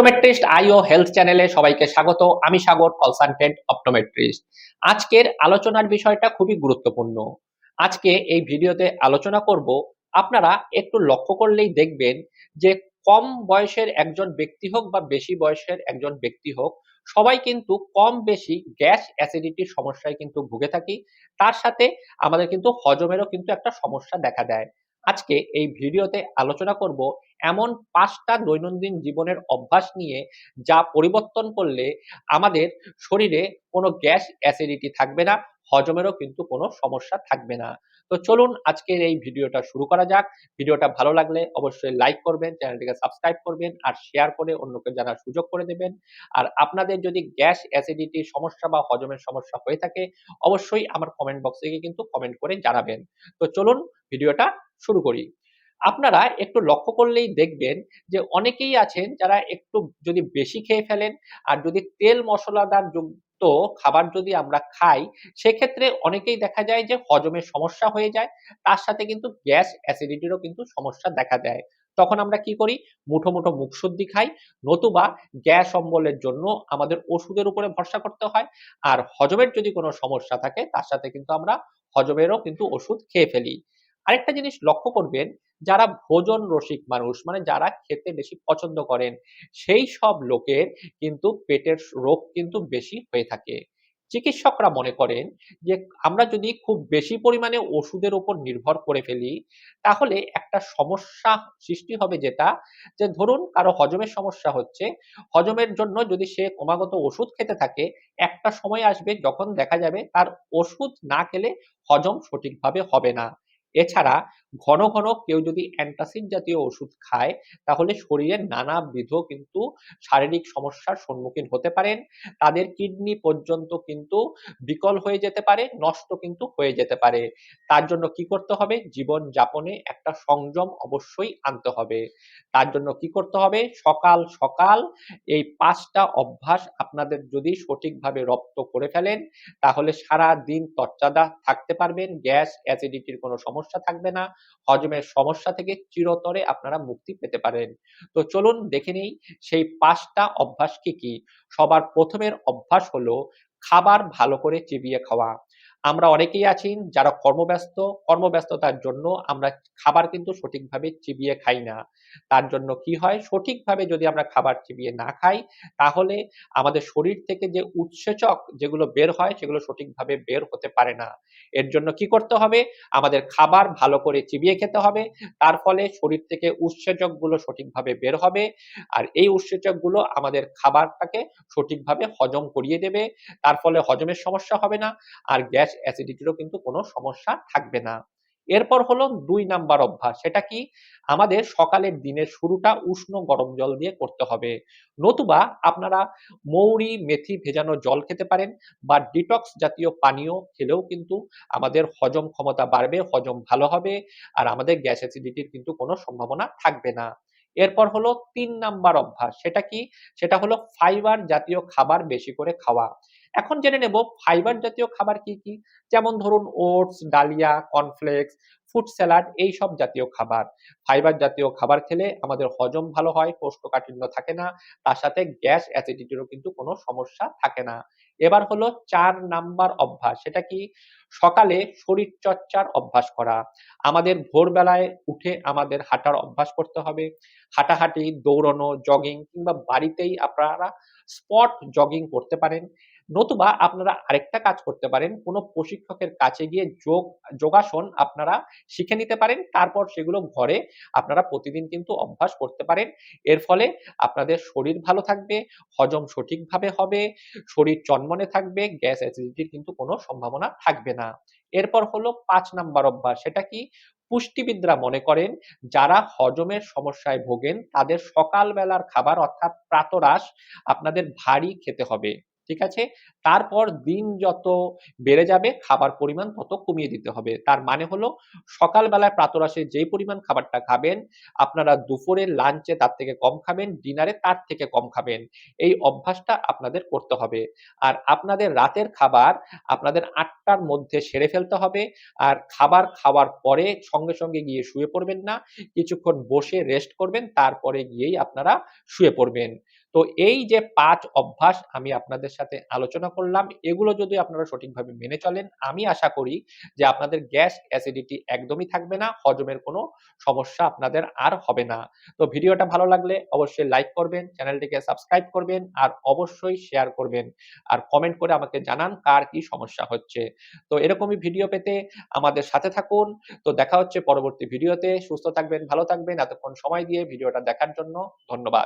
Optometrist I O health চ্যানেলে সবাইকে স্বাগত। আমি সাগর কনসালটেন্ট অপটোমেট্রিস্ট আজকের আলোচনার বিষয়টা খুবই গুরুত্বপূর্ণ। আজকে এই ভিডিওতে আলোচনা করব, আপনারা একটু লক্ষ্য করলেই দেখবেন যে কম বয়সের একজন ব্যক্তি হোক বা বেশি বয়সের একজন ব্যক্তি হোক, সবাই কিন্তু কম বেশি গ্যাস অ্যাসিডিটির সমস্যায় কিন্তু ভুগে থাকি। তার সাথে আমাদের কিন্তু হজমেরও কিন্তু একটা সমস্যা দেখা দেয়। আজকে এই ভিডিওতে আলোচনা করব এমন পাঁচটা দৈনন্দিন জীবনের অভ্যাস নিয়ে যা পরিবর্তন করলে আমাদের শরীরে কোনো গ্যাস অ্যাসিডিটি থাকবে না, হজমেরও কিন্তু কোনো সমস্যা থাকবে না। তো চলুন আজকের এই ভিডিওটা শুরু করা যাক। ভিডিওটা ভালো লাগলে অবশ্যই লাইক করবেন, চ্যানেলটিকে সাবস্ক্রাইব করবেন আর শেয়ার করে অন্যকে জানার সুযোগ করে দেবেন। আর আপনাদের যদি গ্যাস অ্যাসিডিটির সমস্যা বা হজমের সমস্যা হয়ে থাকে, অবশ্যই আমার কমেন্ট বক্সে গিয়ে কিন্তু কমেন্ট করে জানাবেন। তো চলুন ভিডিওটা শুরু করি। আপনারা একটু লক্ষ্য করলেই দেখবেন যে অনেকেই আছেন যারা একটু যদি বেশি খেয়ে ফেলেন আর যদি তেল মশলাদার যুক্ত খাবার যদি আমরা খাই, সেক্ষেত্রে অনেকেই দেখা যায় যে হজমের সমস্যা হয়ে যায়। তার সাথে কিন্তু গ্যাস অ্যাসিডিটিরও কিন্তু সমস্যা দেখা দেয়। তখন আমরা কি করি? মুঠো মুঠো মুখ মুখশুদ্ধি খাই। নতুবা গ্যাস অম্বলের জন্য আমাদের ওষুধের উপরে ভরসা করতে হয়। আর হজমের যদি কোনো সমস্যা থাকে, তার সাথে কিন্তু আমরা হজমেরও কিন্তু ওষুধ খেয়ে ফেলি। আরেকটা জিনিস লক্ষ্য করবেন, যারা ভোজন রসিক মানুষ মানে যারা খেতে বেশি পছন্দ করেন, সেই সব লোকের কিন্তু পেটের রোগ কিন্তু বেশি হয়ে থাকে। চিকিৎসকরা মনে করেন যে, আমরা যদি খুব বেশি পরিমাণে ওষুধের উপর নির্ভর করে ফেলি, তাহলে একটা সমস্যা সৃষ্টি হবে যেটা, যে ধরুন কারও হজমের সমস্যা হচ্ছে, হজমের জন্য যদি সে ক্রমাগত ওষুধ খেতে থাকে, একটা সময় আসবে যখন দেখা যাবে তার ওষুধ না খেলে হজম সঠিকভাবে হবে না। এছাড়া ঘন ঘন কেউ যদি অ্যান্টাসিড জাতীয় ওষুধ খায়, তাহলে শরীরের নানাবিধ কিন্তু শারীরিক সমস্যার সম্মুখীন হতে পারেন। তাদের কিডনি পর্যন্ত কিন্তু বিকল হয়ে যেতে পারে, নষ্ট কিন্তু হয়ে যেতে পারে। তার জন্য কি করতে হবে? জীবন যাপনে একটা সংযম অবশ্যই আনতে হবে। তার জন্য কি করতে হবে? সকাল সকাল এই পাঁচটা অভ্যাস আপনাদের যদি সঠিকভাবে রপ্ত করে ফেলেন, তাহলে সারা দিন তরচাদা থাকতে পারবেন, গ্যাস, অ্যাসিডিটির কোনো সমস্যা থাকবে না। হজমের সমস্যা থেকে চিরতরে আপনারা মুক্তি পেতে পারেন। তো চলুন দেখে নেই সেই পাঁচটা অভ্যাস কি কি? সবার প্রথমের অভ্যাস হলো খাবার ভালো করে চিবিয়ে খাওয়া। আমরা অনেকেই আছি যারা কর্মব্যস্ত, কর্মব্যস্ততার জন্য আমরা খাবার কিন্তু সঠিকভাবে চিবিয়ে খাই না। তার জন্য কি হয়? সঠিকভাবে যদি আমরা খাবার চিবিয়ে না খাই, তাহলে আমাদের শরীর থেকে যে উৎসেচক যেগুলো বের হয়, সেগুলো সঠিকভাবে বের হতে পারে না। এর জন্য কি করতে হবে? আমাদের খাবার ভালো করে চিবিয়ে খেতে হবে। তার ফলে শরীর থেকে উৎসেচকগুলো সঠিকভাবে বের হবে। আর এই উৎসেচকগুলো আমাদের খাবারটাকে সঠিকভাবে হজম করিয়ে দেবে। তার ফলে হজমের সমস্যা হবে না। আর গ্যাস অ্যাসিডিটিরও কিন্তু কোনো সমস্যা থাকবে না। এরপর হলো দুই নাম্বার অভ্যাস। সেটা কি? আমাদের সকালের দিনের শুরুটা উষ্ণ গরম জল দিয়ে করতে হবে। নতুবা আপনারা মৌরি, মেথি ভেজানো জল খেতে পারেন বা ডিটক্স জাতীয় পানীয় খেলেও কিন্তু আমাদের হজম ক্ষমতা বাড়বে, হজম ভালো হবে আর আমাদের গ্যাস অ্যাসিডিটির কিন্তু কোনো সম্ভাবনা থাকবে না। এরপর হলো তিন নাম্বার অভ্যাস। সেটা কি? সেটা হলো ফাইবার জাতীয় খাবার বেশি করে খাওয়া। এখন জেনে নেব ফাইবার জাতীয় খাবার কি কি? যেমন ধরুন ওটস, ডালিয়া, কর্নফ্লেক্স ফুড স্যালাড, এই সব জাতীয় খাবার। ফাইবার জাতীয় খাবার খেলে আমাদের হজম ভালো হয়, কোষ্ঠকাঠিন্য থাকে না, তার সাথে গ্যাস অ্যাসিডিটিরও কিন্তু কোনো সমস্যা থাকে না। এবার হলো চার নাম্বার অভ্যাস, সেটা কি? সকালে শরীর চর্চার অভ্যাস করা। আমাদের ভোরবেলায় উঠে আমাদের হাঁটার অভ্যাস করতে হবে। হাঁটাহাঁটি, দৌড়ানো জগিং কিংবা বাড়িতেই আপনারা স্পট জগিং করতে পারেন। নতুবা আপনারা আরেকটা কাজ করতে পারেন। কোনো প্রশিক্ষকের কাছে গিয়ে যোগ, যোগাসন আপনারা শিখে নিতে পারেন। তারপর সেগুলো ঘরে আপনারা প্রতিদিন কিন্তু অভ্যাস করতে পারেন। এর ফলে আপনাদের শরীর ভালো থাকবে, হজম সঠিকভাবে হবে, শরীর চনমনে থাকবে, গ্যাস অ্যাসিডিটির কিন্তু কোনো সম্ভাবনা থাকবে না। এরপর হলো পাঁচ নাম্বার অভ্যাস, সেটা কি? পুষ্টিবিদরা মনে করেন, যারা হজমের সমস্যায় ভোগেন, তাদের সকালবেলার খাবার অর্থাৎ প্রাতরাশ আপনাদের ভারী খেতে হবে। ঠিক আছে? তারপর দিন যত বেড়ে যাবে, খাবার পরিমাণ তত কমিয়ে দিতে হবে। তার মানে হলো, সকালবেলায় প্রাতরাশে যেই পরিমাণ খাবারটা খাবেন, আপনারা দুপুরে লাঞ্চে তার থেকে কম খাবেন, ডিনারে তার থেকে কম খাবেন। এই অভ্যাসটা আপনাদের করতে হবে। আর আপনাদের রাতের খাবার আপনাদের আটটার মধ্যে সেরে ফেলতে হবে। আর খাবার খাওয়ার পরে সঙ্গে সঙ্গে গিয়ে শুয়ে পড়বেন না। কিছুক্ষণ বসে রেস্ট করবেন, তারপরে গিয়েই আপনারা শুয়ে পড়বেন। তো এই যে পাঁচ অভ্যাস আমি আপনাদের সাথে আলোচনা করলাম, এগুলো যদি আপনারা সঠিকভাবে মেনে চলেন, আমি আশা করি যে আপনাদের গ্যাস, অ্যাসিডিটি একদমই থাকবে না, হজমের কোনো সমস্যা আপনাদের আর হবে না। তো ভিডিওটা ভালো লাগলে অবশ্যই লাইক করবেন, চ্যানেলটিকে সাবস্ক্রাইব করবেন আর অবশ্যই শেয়ার করবেন। আর কমেন্ট করে আমাকে জানান কার কি সমস্যা হচ্ছে। তো এরকমই ভিডিও পেতে আমাদের সাথে থাকুন। তো দেখা হচ্ছে পরবর্তী ভিডিওতে। সুস্থ থাকবেন, ভালো থাকবেন। এতক্ষণ সময় দিয়ে ভিডিওটা দেখার জন্য ধন্যবাদ।